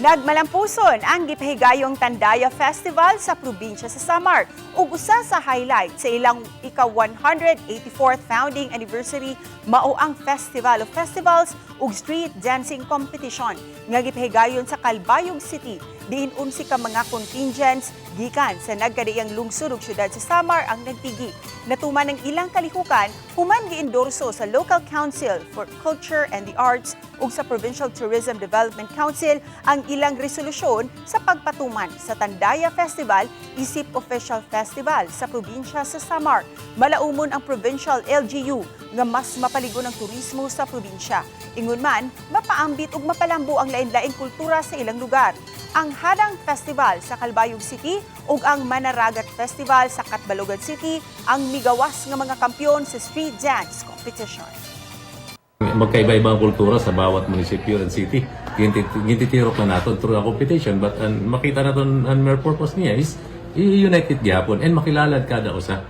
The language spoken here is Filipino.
Nagmalampuson ang gipahigayong Tandaya Festival sa probinsya sa Samar ug usa sa highlight sa ilang ika 184th founding anniversary mao ang Festival of Festivals ug Street Dancing Competition nga gipahigayon sa Calbayog City diin unsi ka mga contingents gikan sa nagkadiyang lungsod ug syudad sa Samar ang nagtigi. Natuman ng ilang kalihukan human giendorso sa Local Council for Culture and the Arts ug sa Provincial Tourism Development Council ang ilang resolusyon sa pagpatuman sa Tandaya Festival isip official festival sa probinsya sa Samar. Malaumon ang provincial LGU nga mas mapaligon ang turismo sa probinsya. Ingon man, mapaambit ug mapalambo ang lain-laing kultura sa ilang lugar. Ang Hadang Festival sa Calbayog City ug ang Manaragat Festival sa Catbalogan City ang migawas nga mga kampyon sa street dance competition. magkaiba-iba ang kultura sa bawat munisipyo and city. Gintitirok na natin through a competition but ang makita natin ang mere purpose niya is i-united gyapon and makilala kada usa.